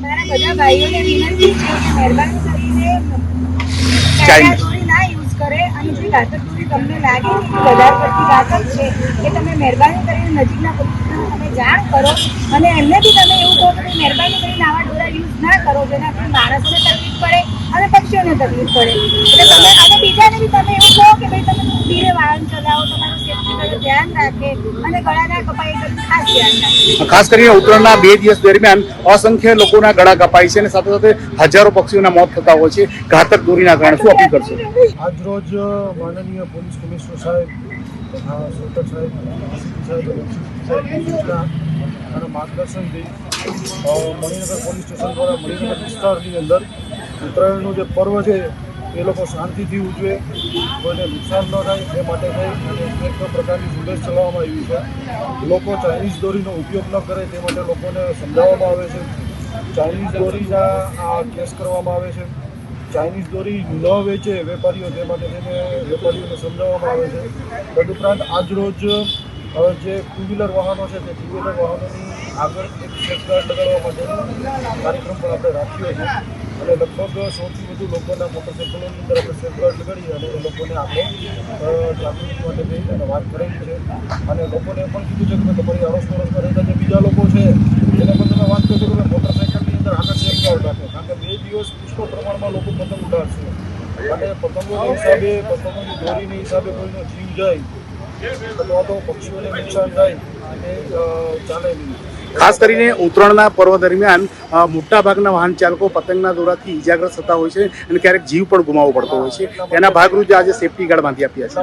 મારા બધા ભાઈઓને વિનંતી છે કે મહેરબાની કરીને Chinese. દોરી ના યુઝ કરે અને જે ઘાતક દોરી તમને લાગે કે વધારે પડતી ઘાતક છે કે તમે મહેરબાની કરીને નજીકના પોલીસને તમે જાણ કરો અને એમને બી તમે એવું કહો કે મહેરબાની કરીને આવા ડોરા યુઝ ના કરો જેનાથી માણસને તકલીફ પડે અને પક્ષીઓને તકલીફ પડે. એટલે તમે અને બીજાને બી તમે એવું કહો કે ભાઈ તમે ધીરે વાહન ચલાવો. ધ્યાન રાખે અને ગળા ના કપાય ખાસ ધ્યાન રાખે. ખાસ કરીને ઉત્તરાયણના બે દિવસ દરમિયાન અસંખ્ય લોકોના ગળા કપાય છે અને સાથે સાથે હજારો પક્ષીઓના મોત થતા હોય છે. ઘાતક દોરીના કારણે શું અપીલ કરશો? આજરોજ માનનીય પોલીસ કમિશનર સાહેબ સર્કલ સાહેબ અને માર્ગદર્શનથી મણિનગર પોલીસ સ્ટેશન દ્વારા મણિનગર વિસ્તારની અંદર ઉત્તરાયણનું જે પર્વ છે એ લોકો શાંતિથી ઉજવે, કોઈને નુકસાન ન થાય તે માટે થઈ અને એક પ્રકારની ઝુંબેશ ચલાવવામાં આવી છે. લોકો ચાઇનીઝ દોરીનો ઉપયોગ ન કરે તે માટે લોકોને સમજાવવામાં આવે છે. ચાઇનીઝ દોરીના આ કેસ કરવામાં આવે છે. ચાઇનીઝ દોરી ન વેચે વેપારીઓ તે માટે તેને વેપારીઓને સમજાવવામાં આવે છે. તદુપરાંત આજરોજ જે ટુ વ્હીલર વાહનો છે તે ટુ વ્હીલર વાહનોની આગળ એક સેફગાર્ડ લગાડવા માટેનો કાર્યક્રમ પણ આપણે રાખ્યો છે. અને લગભગ સૌથી વધુ લોકોના મોટરસાઇકલોની અંદર આપણે સેફગાર્ડ લગાડી અને એ લોકોને આપણે જાગૃતિ માટે જઈ અને વાત કરેલી છે. અને લોકોને પણ કીધું છે કે તમારી અડોશ પડોશમાં રહેતા જે બીજા લોકો છે એને પણ તમે વાત કરજો કે મોટરસાયકલની અંદર આગળ સેફગાર્ડ રાખો કારણ કે બે દિવસ પુષ્કળ પ્રમાણમાં લોકો પતંગ ઉડાડશે. અને પતંગોના હિસાબે પતંગોની દોરીની હિસાબે કોઈનો જીવ જાય અથવા તો પક્ષીઓને નુકસાન થાય એ અ, ચાલે નહીં. ખાસ કરીને ઉત્તરાયણના પર્વ દરમિયાન મોટા મોટાભાગના વાહન ચાલકો પતંગના દોરાથી ઈજાગ્રસ્ત થતા હોય છે અને ક્યારેક જીવ પણ ગુમાવવો પડતો હોય છે. તેના ભાગરૂપે આજે સેફટી ગાર્ડ બાંધી આપ્યા છે.